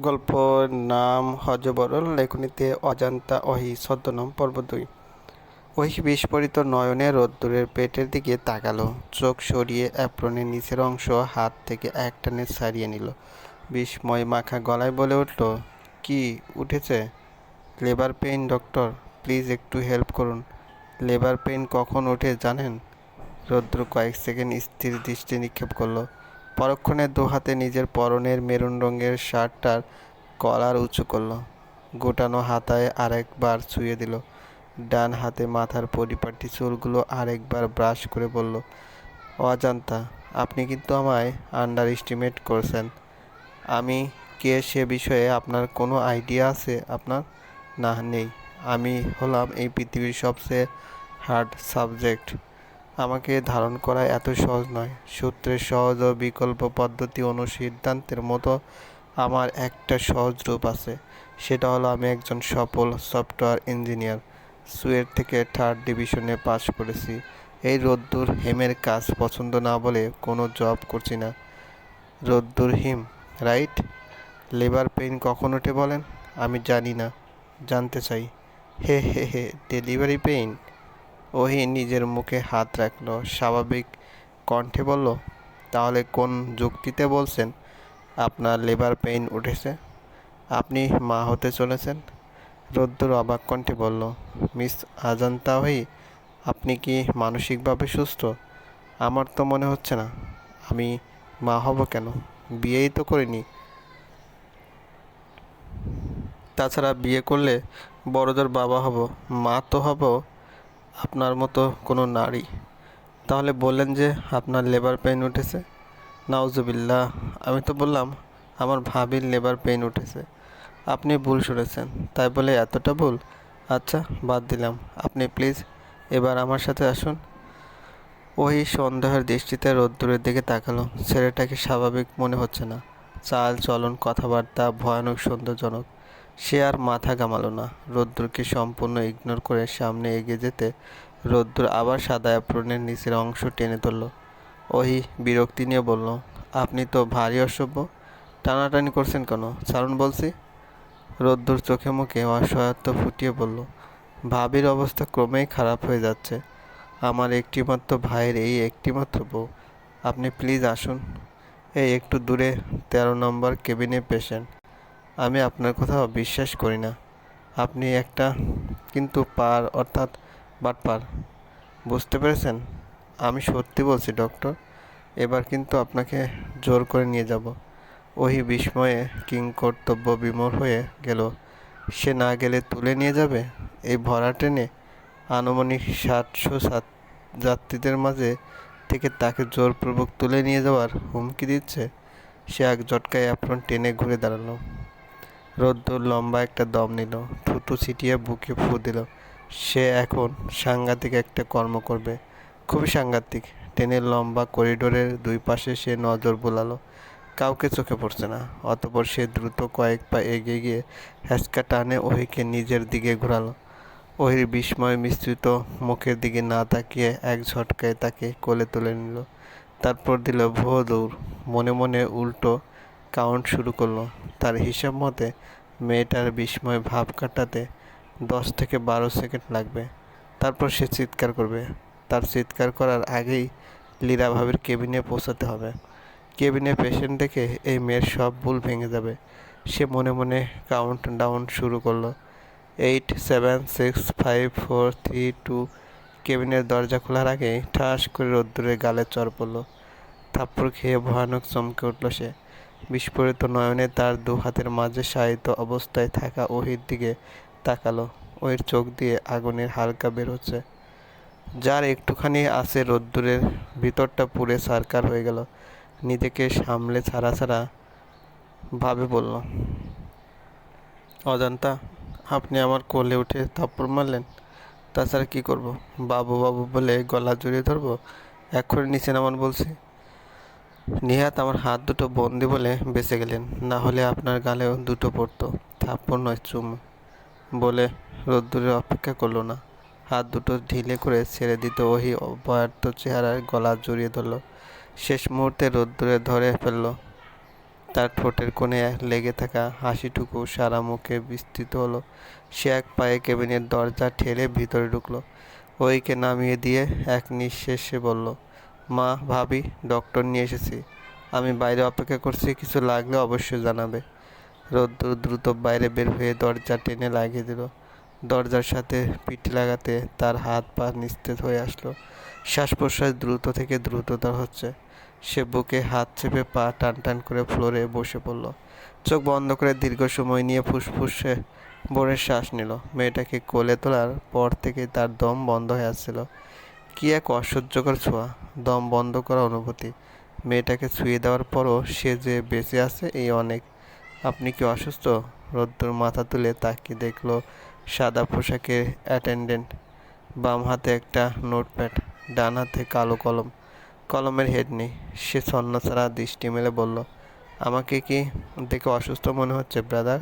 গল্প নাম হজবরল লেখনীতে অজান্তা অহি, ছদ্মনাম পর্ব দুই। ওহি বিস্ফোরিত নয়নে রোদ্দুরের পেটের দিকে তাকালো, চোখ সরিয়ে অ্যাপ্রনের নিচের অংশ হাত থেকে এক টানে ছাড়িয়ে নিল। বিস্ময় মাখা গলায় বলে উঠল, কি উঠেছে? লেবার পেইন, ডক্টর, প্লিজ একটু হেল্প করুন। লেবার পেইন কখন ওঠে জানেন? রৌদ্র কয়েক সেকেন্ড স্থির দৃষ্টি নিক্ষেপ করল। পরক্ষণে দু হাতে নিজের পরনের মেরুন রঙের শার্টটার কলার উঁচু করল। গোটানো হাতায় আরেকবার ছুঁয়ে দিল। ডান হাতে মাথার পরিপাটি চুলগুলো আরেকবার ব্রাশ করে বলল, অজান্তা, আপনি কিন্তু আমায় আন্ডার এস্টিমেট করছেন। আমি কে সে বিষয়ে আপনার কোনো আইডিয়া আছে আপনার? না, নেই। আমি হলাম এই পৃথিবীর সবচেয়ে হার্ড সাবজেক্ট আমাকে ধারণ করা এত সহজ নয়। সূত্রের সহজ ও বিকল্প পদ্ধতি অনুসিদ্ধান্তের মতো আমার একটা সহজ রূপ আছে। সেটা হলো আমি একজন সফল সফটওয়্যার ইঞ্জিনিয়ার। সুয়েট থেকে থার্ড ডিভিশনে পাস করেছি। এই রোদ্দুর হেমের কাজ পছন্দ না বলে কোনো জব করছি না। রোদ্দুর হিম, রাইট? লেবার পেইন কখন ওঠে বলেন? আমি জানি না। জানতে চাই। Hey hey hey, delivery pain? ওহি নিজের মুখে হাত রাখল, স্বাভাবিক কণ্ঠে বলল, তাহলে কোন যুক্তিতে বলছেন? আপনার লেবার পেইন উঠেছে। আপনি মা হতে চলেছেন। রোদ্দুর অবাক কণ্ঠে বলল, মিস আজান্তা হই আপনি কি মানসিকভাবে সুস্থ? আমার তো মনে হচ্ছে না। আমি মা হব কেন? বিয়েই তো করিনি। তাছাড়া বিয়ে করলে বড়দের বাবা হব, মা তো হব আপনার মতো কোনো নারী। তাহলে বললেন যে আপনার লেবার পেইন উঠেছে। নাউজুবিল্লাহ, আমি তো বললাম, আমার ভাবির লেবার পেইন উঠেছে। আপনি ভুল শুনেছেন, তাই বলে এতটা ভুল? আচ্ছা বাদ দিলাম। আপনি প্লিজ এবার আমার সাথে আসুন। ওই সন্দেহের দৃষ্টিতে রোদ্দুরের দিকে তাকালো। ছেলেটাকে স্বাভাবিক মনে হচ্ছে না? চাল চলন কথাবার্তা ভয়ানক, সৌন্দর্যজনক। সে আর মাথা ঘামালো না। রোদ্দুরকে সম্পূর্ণ ইগনোর করে সামনে এগিয়ে যেতে রোদ্দুর আবার সাদা অ্যাপ্রনের নিচের অংশ টেনে ধরল ওহি, বিরক্তি নিয়ে বলল, আপনি তো ভারী অসভ্য। টানাটানি করছেন কেন? ছাড়ুন বলছি। রোদ্দুর চোখে মুখে অসহায়ত্ব ফুটিয়ে বলল, ভাবির অবস্থা ক্রমেই খারাপ হয়ে যাচ্ছে। আমার একটিমাত্র ভাইয়ের এই একটিমাত্র বউ। আপনি প্লিজ আসুন। এই একটু দূরে, তেরো নম্বর কেবিনে পেশেন্ট। আমি আপনার কোথাও বিশ্বাস করি না। আপনি একটা কিন্তু পার অর্থাৎ বাটপার। বুঝতে পেরেছেন? আমি সত্যি বলছি, ডক্টর, এবার কিন্তু আপনাকে জোর করে নিয়ে যাব। ওহি বিস্ময়ে কিং কর্তব্য বিমর হয়ে গেল। সে না গেলে তুলে নিয়ে যাবে? এই ভরা ট্রেনে আনুমানিক সাতশো সাত যাত্রীদের মাঝে থেকে তাকে জোরপূর্বক তুলে নিয়ে যাওয়ার হুমকি দিচ্ছে। সে এক জটকায় অ্যাপ্রন টেনে ঘুরে দাঁড়াল। রোদ্দুর লম্বা একটা দম নিল থুতু ছিটিয়ে বুকে ফু দিল। সে এখন সাংঘাতিক একটা কর্ম করবে। খুবই সাংঘাতিক। ট্রেনের লম্বা করিডোরের দুই পাশে সে নজর বোলালো। কাউকে চোখে পড়ছে না, অতপর সে দ্রুত কয়েক পা এগিয়ে গিয়ে হ্যাঁচকা টানে ওহিকে নিজের দিকে ঘোরালো। ওহির বিস্ময় মিশ্রিত মুখের দিকে না তাকিয়ে এক ঝটকায় তাকে কোলে তুলে নিল। তারপর দিল ভো দৌড়। মনে মনে উল্টো কাউন্ট শুরু করল। তার হিসাব মতে, মেয়েটার বিস্ময় ভাব কাটাতে দশ থেকে বারো সেকেন্ড লাগবে। তারপর সে চিৎকার করবে। তার চিৎকার করার আগেই লীরা ভাবির কেবিনে পৌঁছাতে হবে। কেবিনে পেশেন্ট দেখে এই মেয়ের সব ভুল ভেঙে যাবে। সে মনে মনে কাউন্ট ডাউন শুরু করল। Eight seven six five four three two কেবিনের দরজা খোলার আগেই ঠাস করে রোদ্দুরে গালে চর পড়ল। থাপ্পড় খেয়ে ভয়ানক চমকে উঠল সে। বিস্ফোরিত নয়নে তার দু হাতের মাঝে শায়িত অবস্থায় থাকা ওহির দিকে তাকালো। ওহির চোখ দিয়ে আগুনের হালকা বের হচ্ছে যার একটুখানি আছে রোদ্দুরের, ভিতরটা পুরে সারকার হয়ে গেল। নিজেকে সামলে ছাড়া ছাড়া ভাবে বলল, অজান্তা, আপনি আমার কোলে উঠে থাপ্পড় মারলেন? তাছাড়া কি করব? বাবু বাবু বলে গলা জড়িয়ে ধরবো? এক্ষুনি নিচে নামান বলছি। নিহাত আমার হাত দুটো বন্দি বলে বেঁচে গেলেন। না হলে আপনার গালেও দুটো পড়তো। থাপ্পড় নয়, চুম। বলে রোদ্দুরের অপেক্ষা করল না। হাত দুটো ঢিলে করে ছেড়ে দিতে ওহি অব্যর্থ চেহারায় গলা জড়িয়ে ধরল। শেষ মুহূর্তে রোদ্দুরে ধরে ফেলল। তার ঠোঁটের কোণে লেগে থাকা হাসিটুকু সারা মুখে বিস্তৃত হলো। সে এক পায়ে কেবিনের দরজা ঠেলে ভিতরে ঢুকলো। ওইকে নামিয়ে দিয়ে এক নিঃশেষে বলল মা, ভাবি ডক্টর নিয়ে এসেছি। আমি বাইরে অপেক্ষা করছি, কিছু লাগলে অবশ্যই জানাবে। রোদ্দুর দ্রুত বাইরে বের হয়ে দরজা টেনে লাগিয়ে দিল। দরজার সাথে পিটি লাগাতে তার হাত পা নিস্তেজ হয়ে আসলো। শ্বাস প্রশ্বাস দ্রুত থেকে দ্রুততর হচ্ছে। সে বুকে হাত চেপে পা টান টান করে ফ্লোরে বসে পড়ল। চোখ বন্ধ করে দীর্ঘ সময় নিয়ে ফুসফুসে ভরে শ্বাস নিল। মেয়েটাকে কোলে তোলার পর থেকে তার দম বন্ধ হয়ে আসছিল। কি এক অসহ্যকর ছোঁয়া? দম বন্ধ করা অনুভূতি। মেয়েটাকে ছুঁয়ে দেওয়ার পরও সে যে বেঁচে আছে এই অনেক। আপনি কি অসুস্থ? রোদ্দুর মাথা তুলে তাকিয়ে দেখল সাদা পোশাকের অ্যাটেন্ডেন্ট। বাম হাতে একটা নোটপ্যাড, ডান হাতে কালো কলম। কলমের হেড নেই। সে ছন্নছাড়া দৃষ্টি মেলে বলল, আমাকে কি দেখে অসুস্থ মনে হচ্ছে, ব্রাদার?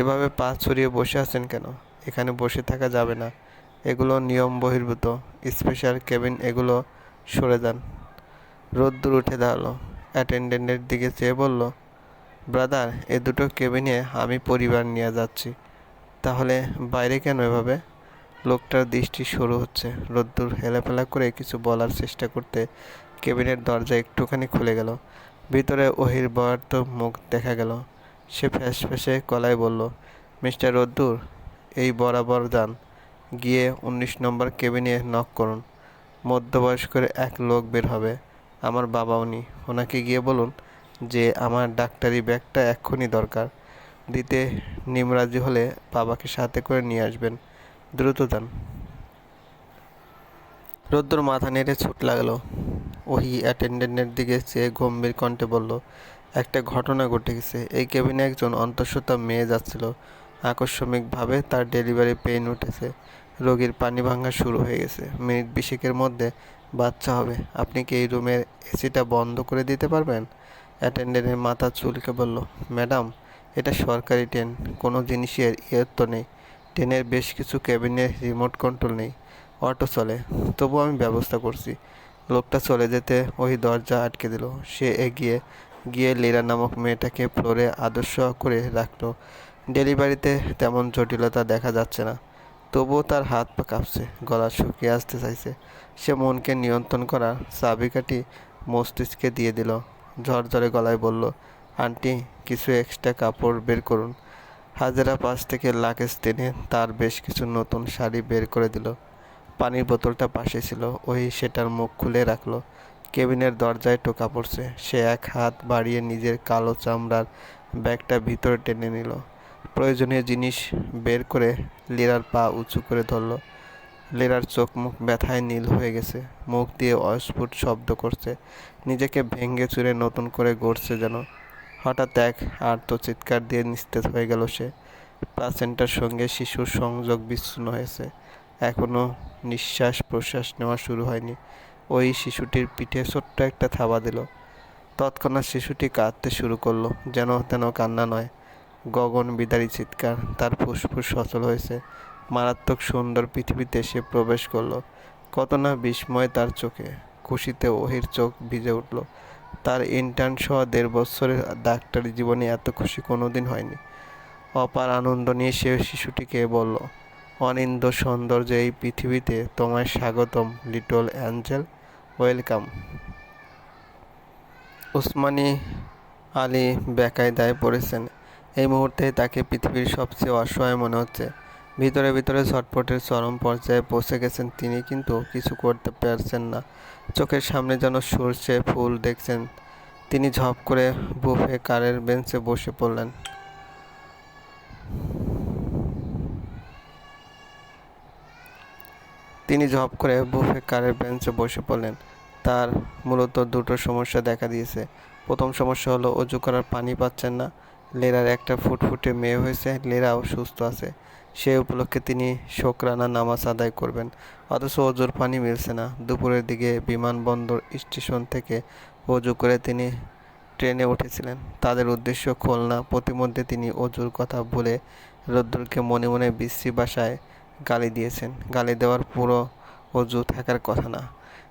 এভাবে পা ছড়িয়ে বসে আছেন কেন? এখানে বসে থাকা যাবে না। এগুলো নিয়ম বহির্ভূত। স্পেশাল কেবিন এগুলো সরে যান। রোদ্দুর উঠে দাঁড়াল। অ্যাটেন্ডেন্টের দিকে চেয়ে বলল, ব্রাদার, এ দুটো কেবিনে আমি পরিবার নিয়ে যাচ্ছি। তাহলে বাইরে কেন এভাবে? লোকটার দৃষ্টি শুরু হচ্ছে। রোদ্দুর হেলাফেলা করে কিছু বলার চেষ্টা করতে কেবিনের দরজা একটুখানি খুলে গেল। ভিতরে ওহির বয়ার্ত মুখ দেখা গেল। সে ফ্যাস ফ্যাসে গলায় বলল, মিস্টার রোদ্দুর, এই বরাবর যান। গিয়ে উনিশ নম্বর কেবিনে নক করুন। মধ্যবয়স্কের এক লোক বের হবে। আমার বাবা উনি। ওনাকে গিয়ে বলুন যে, আমার ডাক্তারি ব্যাগটা এক্ষুনি দরকার। দিতে নিমরাজি হলে বাবাকে সাথে করে নিয়ে আসবেন। দ্রুত যান। রোদ্দুর মাথা নেড়ে ছুট লাগল। ওহি অ্যাটেন্ডেন্টের দিকে চেয়ে গম্ভীর কণ্ঠে বলল, একটা ঘটনা ঘটে গেছে। এই কেবিনে একজন অন্তঃসত্ত্বা মেয়ে যাচ্ছিল। আকস্মিকভাবে তার ডেলিভারি পেইন উঠেছে। রোগীর পানি ভাঙা শুরু হয়ে গেছে। মিনিট বিশেকের মধ্যে, বাচ্চা হবে, আপনি কি এই রুমের এসিটা বন্ধ করে দিতে পারবেন? অ্যাটেন্ডেন্টের মাথা চুলকে বলল, ম্যাডাম, এটা সরকারি ট্রেন কোনো জিনিসের ইয়ে তো নেই। ট্রেনের বেশ কিছু কেবিনের রিমোট কন্ট্রোল নেই, অটো চলে, তবু আমি ব্যবস্থা করছি। লোকটা চলে যেতে ওই দরজা আটকে দিল। সে এগিয়ে গিয়ে লীরা নামক মেয়েটাকে ফ্লোরে আদর্শ করে রাখল। ডেলিভারিতে তেমন জটিলতা দেখা যাচ্ছে না। তবুও তার হাত পা কাঁপছে, গলা শুকিয়ে আসতে চাইছে। সে মনকে নিয়ন্ত্রণ করার চাবিকাঠি মস্তিষ্কে দিয়ে দিল। ঝরঝরে গলায় বলল, আন্টি, কিছু এক্সট্রা কাপড় বের করুন। হাজারা পাশ থেকে লাকেজ টেনে তার বেশ কিছু নতুন শাড়ি বের করে দিল। পানির বোতলটা পাশে ছিল, ওই সেটার মুখ খুলে রাখল। কেবিনের দরজায় টোকা পড়ছে। সে এক হাত বাড়িয়ে নিজের কালো চামড়ার ব্যাগটা ভিতরে টেনে নিল। প্রয়োজনীয় জিনিস বের করে লীরার পা উঁচু করে ধরল। লীরার চোখ মুখ ব্যথায় নীল হয়ে গেছে। মুখ দিয়ে অস্ফুট শব্দ করছে। নিজেকে ভেঙে চুরে নতুন করে গড়ছে যেন। হঠাৎ এক আর্ত চিৎকার দিয়ে নিস্তেজ হয়ে গেল সে। প্লাসেন্টার সঙ্গে শিশুর সংযোগ বিচ্ছিন্ন হয়েছে। এখনও নিঃশ্বাস প্রশ্বাস নেওয়া শুরু হয়নি। ওই শিশুটির পিঠে ছোট্ট একটা থাবা দিল। তৎক্ষণাৎ শিশুটি কাঁদতে শুরু করল, যেন, তেন কান্না নয়। গগন বিদারী চিৎকার, তার ফুসফুস সচল হয়েছে। মারাত্মক সুন্দর পৃথিবীতে সে প্রবেশ করল। কত না বিস্ময় তার চোখে। খুশিতে ওহির চোখ ভিজে উঠল। তার ইন্টার্ন সহ দেড় বছরের ডাক্তারি জীবনে এত খুশি কোনোদিন হয়নি। অপার আনন্দ নিয়ে সে শিশুটিকে বলল, অনিন্দ সৌন্দর্য এই পৃথিবীতে তোমায় স্বাগতম, little angel. Welcome. Osmani Ali বেকায়দায় পড়েছেন। এই মুহূর্তে তাকে পৃথিবীর সবচেয়ে অসহায় মনে হচ্ছে। ভিতরে ভিতরে ছটপটের চরম পর্যায়ে পৌঁছে গেছেন তিনি, কিন্তু কিছু করতে পারছেন না। চোখের সামনে যেন সর্ষে ফুল দেখছেন। তিনি ঝপ করে বুফে কারের বেঞ্চে বসে পড়লেন। তিনি ঝপ করে বুফে কারের বেঞ্চে বসে পড়লেন। তার মূলত দুটো সমস্যা দেখা দিয়েছে। প্রথম সমস্যা হলো, অজু করার পানি পাচ্ছেন না। লেরার একটা ফুটফুটে মেয়ে হয়েছে। লেরাও সুস্থ আছে। সেই উপলক্ষে তিনি শোকরানা নামাজ আদায় করবেন। অথচ অজুর পানি মিলছে না। দুপুরের দিকে বিমানবন্দর স্টেশন থেকে অজু করে তিনি ট্রেনে উঠেছিলেন। তাদের উদ্দেশ্য খুলনা। প্রতিমধ্যে তিনি অজুর কথা ভুলে রদ্দুরকে মনে মনে বিশ্রী বাসায় গালি দিয়েছেন। গালি দেওয়ার পুরো অজু থাকার কথা না।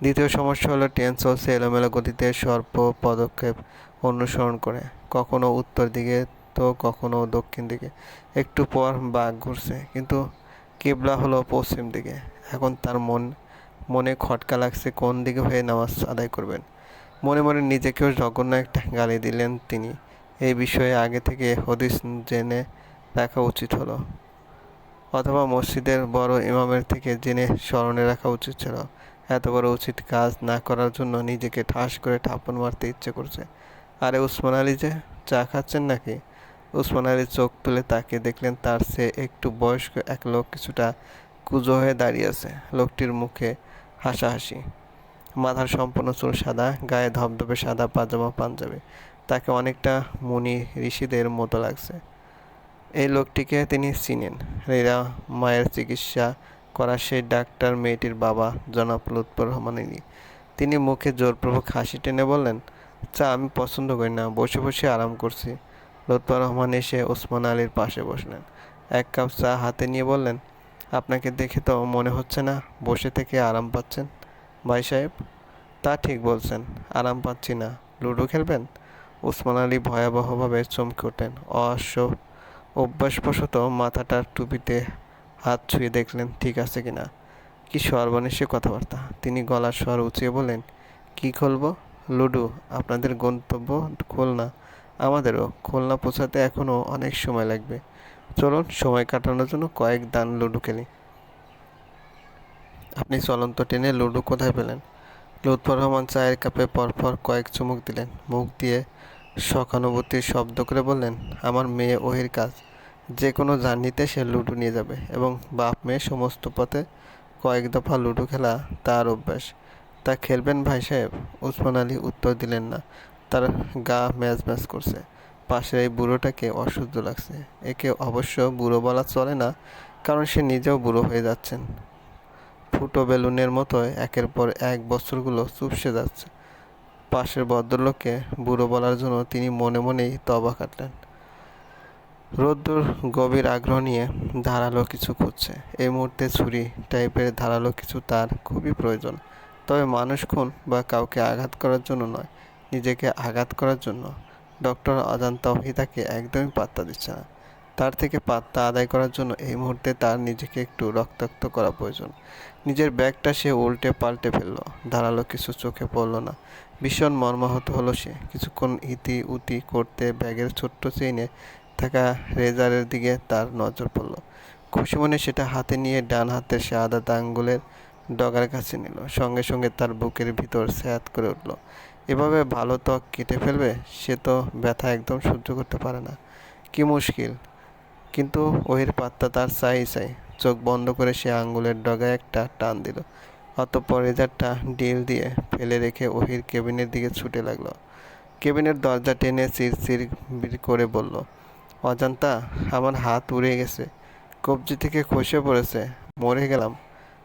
দ্বিতীয় সমস্যা হলো ট্রেন চলছে এলোমেলো গতিতে সর্ব পদক্ষেপ অনুসরণ করে। কখনো উত্তর দিকে, তো কখনো দক্ষিণ দিকে। একটু পর বাঘ ঘুরছে, কিন্তু কেবলা হলো পশ্চিম দিকে। এখন তার মন, মনে খটকা লাগছে কোন দিকে হয়ে নামাজ আদায় করবেন। মনে মনে নিজেকেও জঘন্য একটা গালি দিলেন তিনি। এই বিষয়ে আগে থেকে হদিস জেনে রাখা উচিত হলো। অথবা মসজিদের বড় ইমামের থেকে জেনে স্মরণে রাখা উচিত ছিল। এত বড় উচিত কাজ না করার জন্য নিজেকে ঠাস করে ঠাপন মারতে ইচ্ছে করছে। আরে উসমান আলী যে চা খাচ্ছেন নাকি? উসমান আলী চোখ তুলে তাকিয়ে দেখলেন তার সে একটু বয়স্ক এক লোক কিছুটা কুজো হয়ে দাঁড়িয়ে আছে। লোকটির মুখে হাসাহাসি। মাথার সম্পূর্ণ চুল সাদা, গায়ে ধবধবে সাদা পাজামা পাঞ্জাবি। তাকে অনেকটা মুনি ঋষিদের মতো লাগছে। এই লোকটিকে তিনি চিনেন। রেরা মায়ের চিকিৎসা করা সেই ডাক্তার মেয়েটির বাবা জনাব লুৎফর রহমানি তিনি মুখে জোরপূর্বক হাসি টেনে বললেন চা আমি পছন্দ করি না। বসে বসে আরাম করছি। লুৎফর রহমান এসে ওসমান আলীর পাশে বসলেন। এক কাপ চা হাতে নিয়ে বললেন, আপনাকে দেখে তো মনে হচ্ছে না বসে থেকে আরাম পাচ্ছেন। ভাই সাহেব, তা ঠিক বলছেন, আরাম পাচ্ছি না। লুডো খেলবেন? ওসমান আলী ভয়াবহভাবে চমকে ওঠেন অশ্ব অভ্যাসবশত মাথাটার টুপিতে হাত ছুঁয়ে দেখলেন, ঠিক আছে কিনা? কি সর্বনেশে কথাবার্তা। তিনি গলার স্বর উঁচিয়ে বলেন কি খুলবো? লুডো আপনাদের গন্তব্য খুলনা। আমাদেরও খুলনা পৌঁছাতে এখনও অনেক সময় লাগবে। চলুন সময় কাটানোর জন্য কয়েক দান লুডো খেলি। আপনি চলন্ত টেনে লুডো কোথায় পেলেন? লুৎফর রহমান চায়ের কাপে পরপর কয়েক চুমুক দিলেন। মুখ দিয়ে সখানুভূতির শব্দ করে বললেন, আমার মেয়ে ওহির কাজ। যে কোনো জার্নিতে সে লুডো নিয়ে যাবে এবং বাপ মেয়ে সমস্ত পথে কয়েক দফা লুডো খেলা তার অভ্যাস। তা খেলবেন ভাই সাহেব? উসমান আলী উত্তর দিলেন না। তার গা ম্যাজ ম্যাজ করছে। পাশের এই বুড়োটাকে অসহ্য লাগছে। একে অবশ্য বুড়ো বলা চলে না, কারণ সে নিজেও বুড়ো হয়ে যাচ্ছেন। ফুটো বেলুনের মতো একের পর এক বছরগুলো চুপসে যাচ্ছে। পাশের ভদ্রলোককে বুড়ো বলার জন্য তিনি মনে মনেই তবা কাটলেন। রোদ্দুর গভীর আগ্রহ নিয়ে ধারালো কিছু খুঁজছে। এই মুহূর্তে ছুরি টাইপের ধারালো কিছু তার খুবই প্রয়োজন। তবে মানুষ খুন বা কাউকে আঘাত করার জন্য নয়, নিজেকে আঘাত করার জন্য। ডক্টর অজান তহিদাকে একদমই পাত্তা দিচ্ছে না। তার থেকে পাত্তা আদায় করার জন্য এই মুহূর্তে তার নিজেকে একটু রক্তাক্ত করা প্রয়োজন। নিজের ব্যাগটা সে উল্টে পাল্টে ফেলল। ধারালো কিছু চোখে পড়ল না। ভীষণ মর্মাহত হলো সে। কিছুক্ষণ ইতি উতি করতে ব্যাগের ছোট্ট চেইনে থাকা রেজারের দিকে তার নজর পড়ল। খুশি মনে সেটা হাতে নিয়ে ডান হাতের সে আদাত আঙ্গুলের ডগার কাছে নিল। সঙ্গে সঙ্গে তার বুকের ভিতর স্যাত করে উঠল। এভাবে ভালো ত্বক কেটে ফেলবে, সে তো ব্যথা একদম সহ্য করতে পারে না। কি মুশকিল। কিন্তু ওহির পাত্তা তার চাই চাই। চোখ বন্ধ করে সে আঙ্গুলের ডগায় একটা টান দিল। অতঃপর রেজারটা ডিল দিয়ে ফেলে রেখে ওহির কেবিনের দিকে ছুটে লাগল। কেবিনের দরজা টেনে চির চির করে বলল, অজান্তা, আমার হাত উড়ে গেছে। কবজি থেকে খসে পড়েছে। মরে গেলাম।